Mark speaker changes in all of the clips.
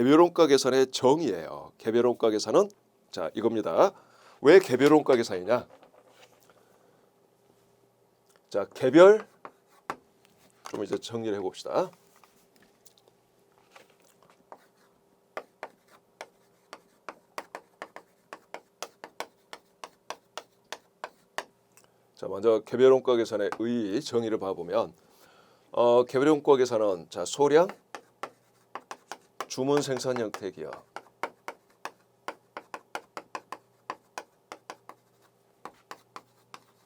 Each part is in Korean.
Speaker 1: 개별 원가 계산의 정의예요. 개별 원가 계산은 자 이겁니다. 왜 개별 원가 계산이냐? 자 개별 좀 이제 정리를 해봅시다. 자 먼저 개별 원가 계산의 의 정의를 봐보면 어, 개별 원가 계산은 자 소량 주문 생산 형태 기업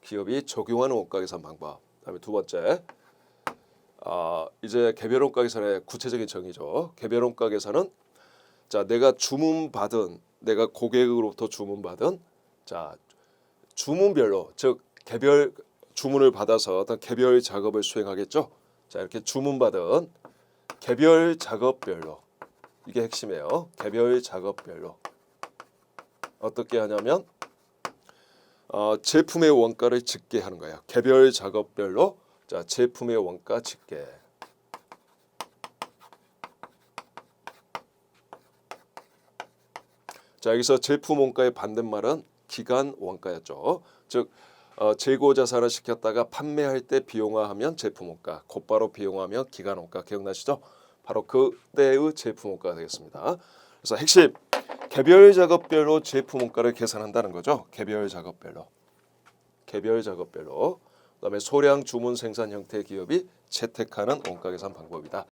Speaker 1: 기업이 적용하는 원가 계산 방법. 그다음에 두 번째 아 이제 개별 원가 계산의 구체적인 정의죠. 개별 원가 계산은 자 내가 주문 받은 내가 고객으로부터 주문 받은 자 주문별로 즉 개별 주문을 받아서 어떤 개별 작업을 수행하겠죠. 자 이렇게 주문 받은 개별 작업별로 이게 핵심이에요. 개별 작업별로 어떻게 하냐면 어, 제품의 원가를 집계 하는 거예요. 개별 작업별로 자 제품의 원가 집계. 자 여기서 제품 원가의 반대말은 기간 원가였죠. 즉 어, 재고 자산을 시켰다가 판매할 때 비용화하면 제품 원가, 곧바로 비용화하면 기간 원가 기억나시죠? 바로 그때의 제품 원가가 되겠습니다. 그래서 핵심 개별 작업별로 제품 원가를 계산한다는 거죠. 개별 작업별로. 개별 작업별로. 그다음에 소량 주문 생산 형태 기업이 채택하는 원가 계산 방법이다.